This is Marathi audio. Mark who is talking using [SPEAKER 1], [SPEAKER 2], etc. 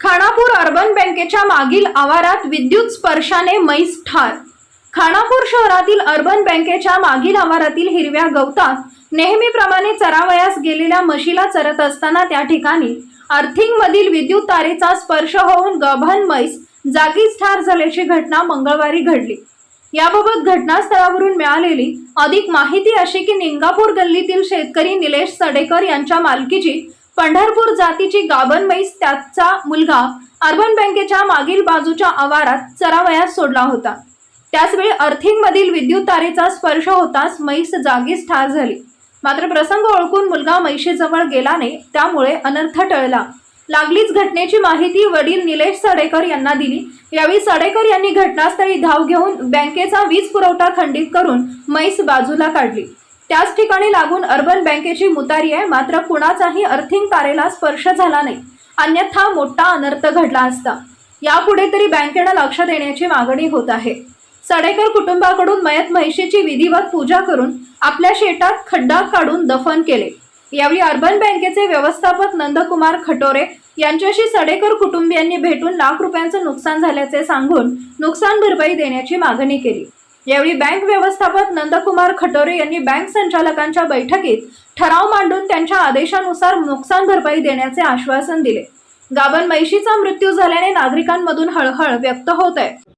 [SPEAKER 1] खानापूर अर्बन बँकेच्या मागील आवारात विद्युत स्पर्शाने मैस ठार. खानापूर शहरातील अर्बन बँकेच्या मागील आवारातील हिरव्या गवतात नेहमीप्रमाणे चरावयास गेलेल्या मशीला चरत असताना त्या ठिकाणी अर्थिंगमधील विद्युत तारेचा स्पर्श होऊन गभन मैस जागीच ठार झाल्याची घटना मंगळवारी घडली. याबाबत घटनास्थळावरून मिळालेली अधिक माहिती अशी की निंगापूर गल्लीतील शेतकरी निलेश सडेकर यांच्या मालकीची पंढरपूर जातीची गाभण म्हैस त्याचा मुलगा अर्बन बँकेच्या मागील बाजूच्या आवारात चरावयास सोडला होता. त्याचवेळी अर्थिंग मधील विद्युत तारेचा स्पर्श होताच म्हैस जागीच ठार झाली. मात्र प्रसंग ओळखून मुलगा म्हैशीजवळ गेल्याने त्यामुळे अनर्थ टळला. लागलीच घटनेची माहिती वडील निलेश सडेकर यांना दिली. यावेळी सडेकर यांनी घटनास्थळी धाव घेऊन बँकेचा वीज पुरवठा खंडित करून म्हैस बाजूला काढली. त्याच ठिकाणी लागून अर्बन बँकेची मुतारी आहे. मात्र कुणाचाही अर्थिंग तारेला स्पर्श झाला नाही. अन्यथा मोठा अनर्थ घडला असता. यापुढे तरी बँकेनं लक्ष देण्याची मागणी होत आहे. सडेकर कुटुंबाकडून मयत म्हैशीची विधिवत पूजा करून आपल्या शेतात खड्डा काढून दफन केले. यावेळी अर्बन बँकेचे व्यवस्थापक नंदकुमार खटोरे यांच्याशी सडेकर कुटुंबियांनी भेटून लाख रुपयांचं नुकसान झाल्याचे सांगून नुकसान भरपाई देण्याची मागणी केली. यावेळी बँक व्यवस्थापक नंदकुमार खटोरे यांनी बँक संचालकांच्या बैठकीत ठराव मांडून त्यांच्या आदेशानुसार नुकसान भरपाई देण्याचे आश्वासन दिले. गाबन म्हैशीचा मृत्यू झाल्याने नागरिकांमधून हळहळ व्यक्त होत आहे.